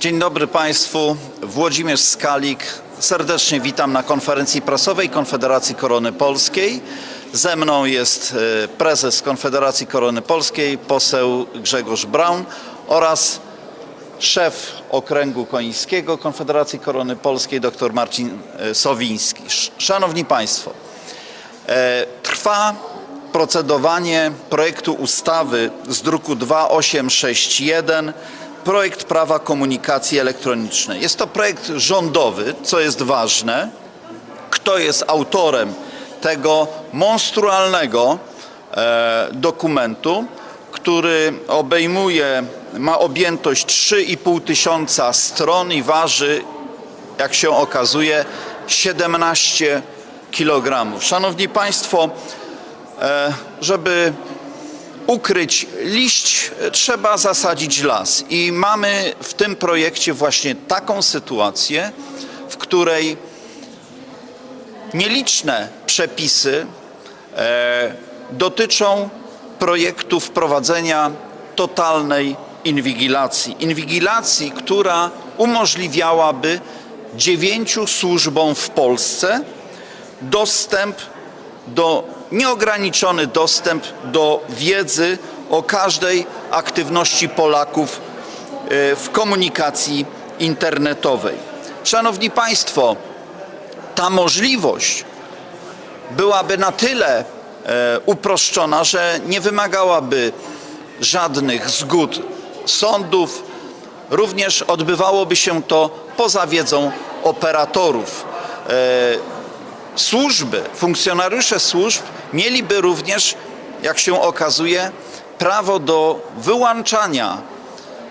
Dzień dobry Państwu. Włodzimierz Skalik. Serdecznie witam na konferencji prasowej Konfederacji Korony Polskiej. Ze mną jest e, prezes Konfederacji Korony Polskiej, poseł Grzegorz Braun oraz szef okręgu końskiego Konfederacji Korony Polskiej, dr Marcin e, Sowiński. Sz- Szanowni Państwo, e, trwa procedowanie projektu ustawy z druku 2861, projekt prawa komunikacji elektronicznej. Jest to projekt rządowy, co jest ważne. Kto jest autorem tego monstrualnego e, dokumentu, który obejmuje, ma objętość 3,5 tysiąca stron i waży, jak się okazuje, 17 kg. Szanowni Państwo, e, żeby ukryć liść, trzeba zasadzić las. I mamy w tym projekcie właśnie taką sytuację, w której nieliczne przepisy e, dotyczą projektu wprowadzenia totalnej inwigilacji. Inwigilacji, która umożliwiałaby dziewięciu służbom w Polsce dostęp do, nieograniczony dostęp do wiedzy o każdej aktywności Polaków e, w komunikacji internetowej. Szanowni Państwo, ta możliwość byłaby na tyle e, uproszczona, że nie wymagałaby żadnych zgód sądów, również odbywałoby się to poza wiedzą operatorów. E, służby, funkcjonariusze służb mieliby również, jak się okazuje, prawo do wyłączania,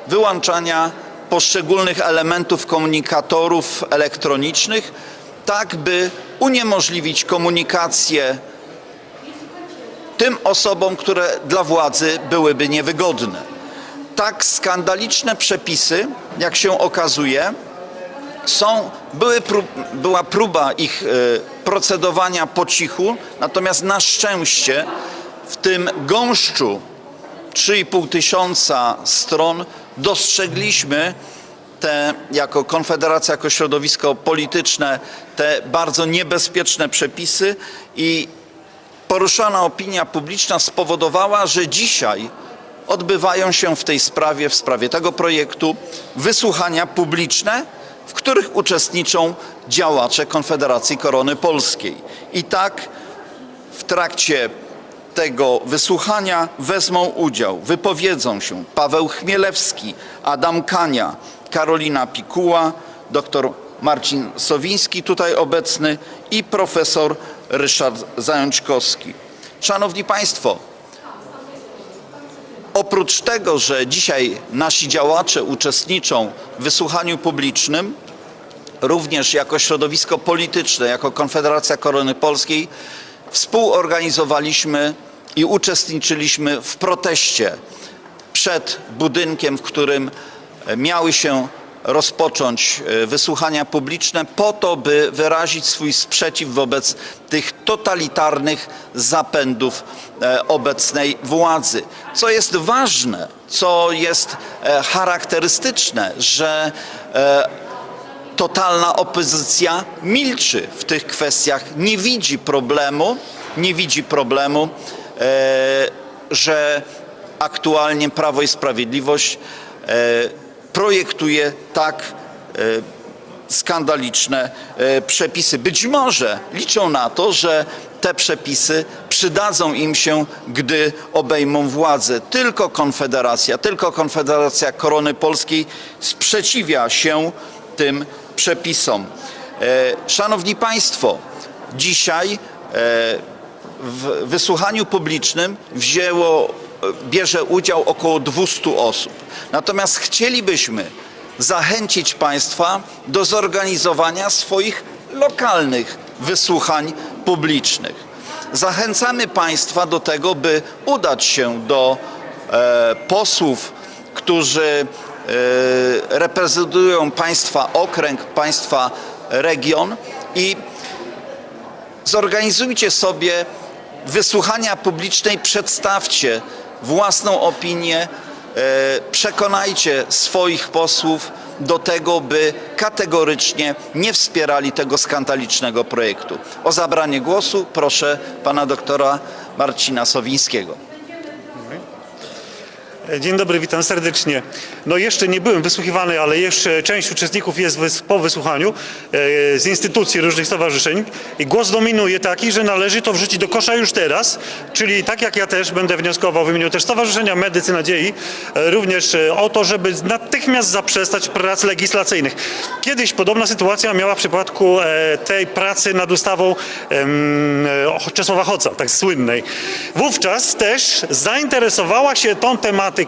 wyłączania poszczególnych elementów komunikatorów elektronicznych, tak by uniemożliwić komunikację tym osobom, które dla władzy byłyby niewygodne. Tak skandaliczne przepisy, jak się okazuje, są, były prób, była próba ich e, procedowania po cichu, natomiast na szczęście w tym gąszczu 3,5 tysiąca stron dostrzegliśmy te, jako Konfederacja, jako środowisko polityczne, te bardzo niebezpieczne przepisy i poruszana opinia publiczna spowodowała, że dzisiaj odbywają się w tej sprawie, w sprawie tego projektu, wysłuchania publiczne, w których uczestniczą działacze Konfederacji Korony Polskiej. I tak w trakcie tego wysłuchania wezmą udział, wypowiedzą się Paweł Chmielewski, Adam Kania, Karolina Pikuła, dr Marcin Sowiński tutaj obecny i profesor Ryszard Zajączkowski. Szanowni Państwo, oprócz tego, że dzisiaj nasi działacze uczestniczą w wysłuchaniu publicznym, również jako środowisko polityczne, jako Konfederacja Korony Polskiej, współorganizowaliśmy i uczestniczyliśmy w proteście przed budynkiem, w którym miały się rozpocząć e, wysłuchania publiczne po to, by wyrazić swój sprzeciw wobec tych totalitarnych zapędów e, obecnej władzy. Co jest ważne, co jest e, charakterystyczne, że totalna opozycja milczy w tych kwestiach, nie widzi problemu, nie widzi problemu, że aktualnie Prawo i Sprawiedliwość projektuje tak e, skandaliczne e, przepisy. Być może liczą na to, że te przepisy przydadzą im się, gdy obejmą władzę. Tylko Konfederacja, tylko Konfederacja Korony Polskiej sprzeciwia się tym przepisom. E, Szanowni Państwo, dzisiaj w wysłuchaniu publicznym wzięło, bierze udział około 200 osób. Natomiast chcielibyśmy zachęcić Państwa do zorganizowania swoich lokalnych wysłuchań publicznych. Zachęcamy Państwa do tego, by udać się do e, posłów, którzy e, reprezentują Państwa okręg, Państwa region i zorganizujcie sobie wysłuchania publicznej, przedstawcie własną opinię, e, przekonajcie swoich posłów do tego, by kategorycznie nie wspierali tego skandalicznego projektu. O zabranie głosu proszę pana doktora Marcina Sowińskiego. Dzień dobry, witam serdecznie. No jeszcze nie byłem wysłuchiwany, ale jeszcze część uczestników jest po wysłuchaniu e, z instytucji różnych stowarzyszeń i głos dominuje taki, że należy to wrzucić do kosza już teraz, czyli tak jak ja też będę wnioskował w imieniu też Stowarzyszenia Medycy Nadziei, e, również e, o to, żeby natychmiast zaprzestać prac legislacyjnych. Kiedyś podobna sytuacja miała w przypadku tej pracy nad ustawą Czesława Hoca, tak słynnej. Wówczas też zainteresowała się tą tematyką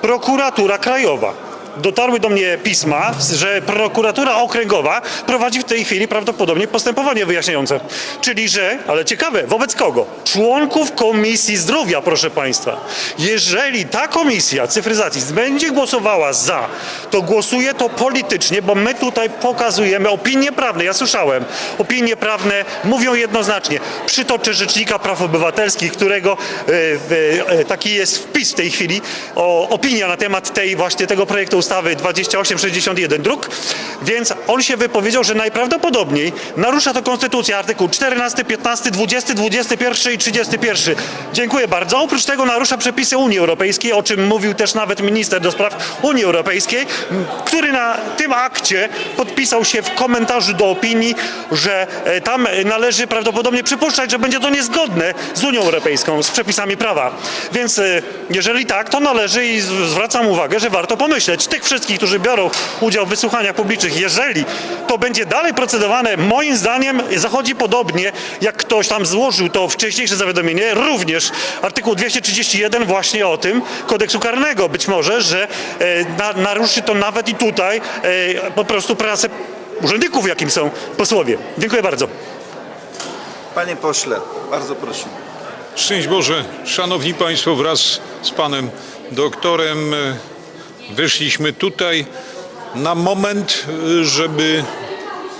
prokuratura krajowa. Dotarły do mnie pisma, że prokuratura okręgowa prowadzi w tej chwili prawdopodobnie postępowanie wyjaśniające. Czyli, że, ale ciekawe, wobec kogo? Członków Komisji Zdrowia, proszę Państwa. Jeżeli ta komisja cyfryzacji będzie głosowała za, to głosuje to politycznie, bo my tutaj pokazujemy opinie prawne. Ja słyszałem, opinie prawne mówią jednoznacznie. Przytoczę Rzecznika Praw Obywatelskich, którego e, e, taki jest wpis w tej chwili, o, opinia na temat tej właśnie tego projektu ustawy 2861 druk, więc on się wypowiedział, że najprawdopodobniej narusza to konstytucja artykuł 14, 15, 20, 21 i 31. Dziękuję bardzo. Oprócz tego narusza przepisy Unii Europejskiej, o czym mówił też nawet minister do spraw Unii Europejskiej, który na tym akcie podpisał się w komentarzu do opinii, że e, tam e, należy prawdopodobnie przypuszczać, że będzie to niezgodne z Unią Europejską, z przepisami prawa. Więc e, jeżeli tak, to należy i zwracam uwagę, że warto pomyśleć. Tych wszystkich, którzy biorą udział w wysłuchaniach publicznych, jeżeli to będzie dalej procedowane, moim zdaniem zachodzi podobnie, jak ktoś tam złożył to wcześniejsze zawiadomienie, również artykuł 231 właśnie o tym kodeksu karnego. Być może, że e, na, naruszy to nawet i tutaj e, po prostu pracę urzędników, jakim są posłowie. Dziękuję bardzo. Panie pośle, bardzo proszę. Szczęść Boże, Szanowni Państwo, wraz z Panem Doktorem e, wyszliśmy tutaj na moment, e, żeby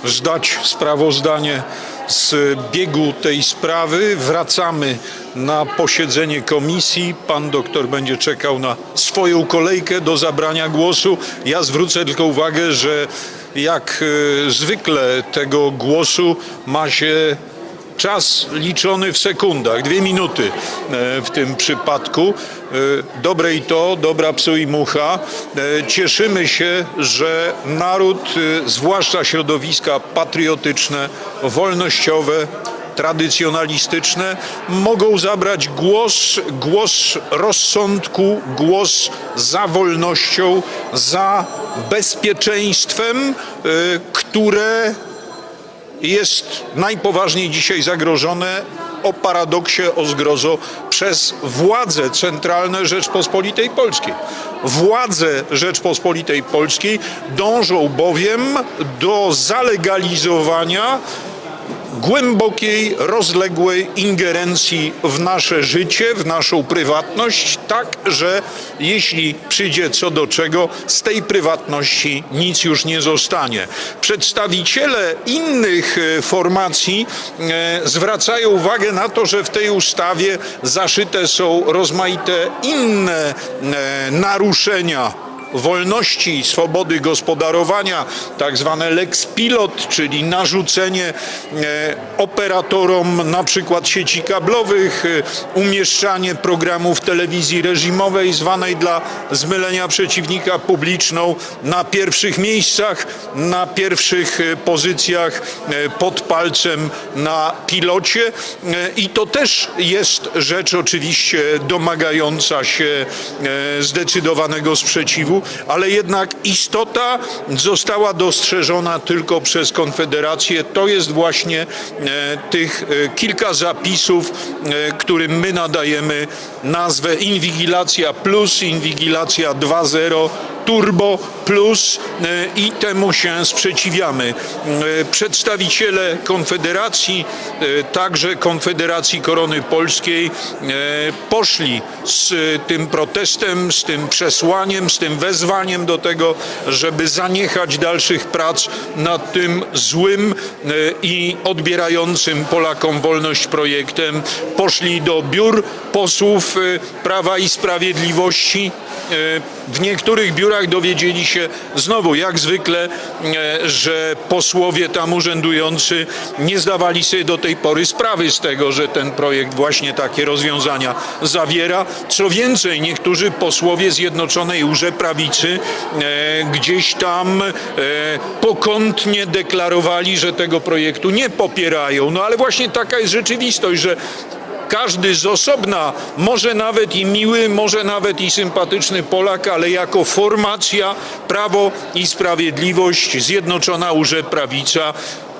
zdać sprawozdanie z biegu tej sprawy. Wracamy na posiedzenie komisji. Pan doktor będzie czekał na swoją kolejkę do zabrania głosu. Ja zwrócę tylko uwagę, że jak e, zwykle tego głosu ma się Czas liczony w sekundach, dwie minuty e, w tym przypadku. E, Dobre i to, dobra psu i mucha. E, Cieszymy się, że naród, zwłaszcza środowiska patriotyczne, wolnościowe, tradycjonalistyczne, mogą zabrać głos, głos rozsądku, głos za wolnością, za bezpieczeństwem, które jest najpoważniej dzisiaj zagrożone o paradoksie, o zgrozo przez władze centralne Rzeczpospolitej Polskiej. Władze Rzeczpospolitej Polskiej dążą bowiem do zalegalizowania głębokiej, rozległej ingerencji w nasze życie, w naszą prywatność, tak, że jeśli przyjdzie co do czego, z tej prywatności nic już nie zostanie. Przedstawiciele innych e, formacji e, zwracają uwagę na to, że w tej ustawie zaszyte są rozmaite inne e, naruszenia wolności i swobody gospodarowania, tak zwane lex pilot, czyli narzucenie e, operatorom na przykład sieci kablowych, e, umieszczanie programów telewizji reżimowej zwanej dla zmylenia przeciwnika publiczną na pierwszych miejscach, na pierwszych e, pozycjach pod palcem na pilocie. I to też jest rzecz oczywiście domagająca się zdecydowanego sprzeciwu, ale jednak istota została dostrzeżona tylko przez Konfederację. To jest właśnie e, tych e, kilka zapisów, e, którym my nadajemy nazwę Inwigilacja Plus, Inwigilacja 2.0, Turbo Plus e, i temu się sprzeciwiamy. E, Przedstawiciele Konfederacji, e, także Konfederacji Korony Polskiej, poszli z tym protestem, z tym przesłaniem, z tym wezwaniem do tego, żeby zaniechać dalszych prac nad tym złym i odbierającym Polakom wolność projektem. Poszli do biur posłów Prawa i Sprawiedliwości w niektórych biurach dowiedzieli się znowu, jak zwykle, e, że posłowie tam urzędujący nie zdawali sobie do tej pory sprawy z tego, że ten projekt właśnie takie rozwiązania zawiera. Co więcej, niektórzy posłowie Zjednoczonej Urze Prawicy e, gdzieś tam e, pokątnie deklarowali, że tego projektu nie popierają. No ale właśnie taka jest rzeczywistość, że każdy z osobna, może nawet i miły, może nawet i sympatyczny Polak, ale jako formacja Prawo i Sprawiedliwość, Zjednoczona Urze Prawica,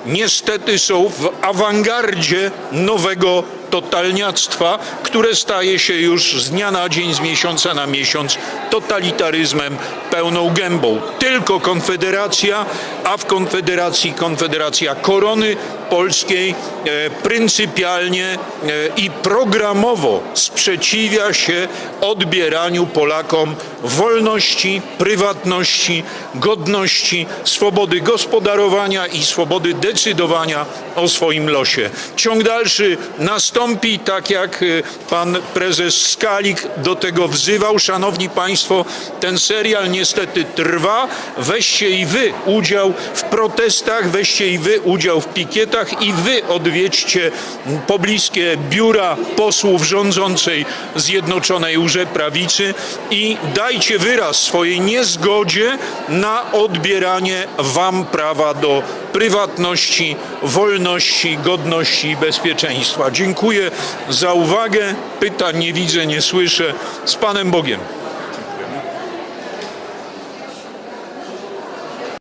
niestety są w awangardzie nowego totalniactwa, które staje się już z dnia na dzień, z miesiąca na miesiąc totalitaryzmem pełną gębą. Tylko Konfederacja, a w Konfederacji Konfederacja Korony Polskiej e, pryncypialnie e, i programowo sprzeciwia się odbieraniu Polakom wolności, prywatności, godności, swobody gospodarowania i swobody decydowania o swoim losie. Ciąg dalszy nastąpi, tak jak e, pan prezes Skalik do tego wzywał. Szanowni Państwo, ten serial niestety trwa. Weźcie i wy udział w protestach, weźcie i wy udział w pikietach i wy odwiedźcie pobliskie biura posłów rządzącej Zjednoczonej Urze Prawicy i dajcie wyraz swojej niezgodzie na odbieranie wam prawa do prywatności, wolności, godności i bezpieczeństwa. Dziękuję za uwagę. Pytań nie widzę, nie słyszę. Z Panem Bogiem.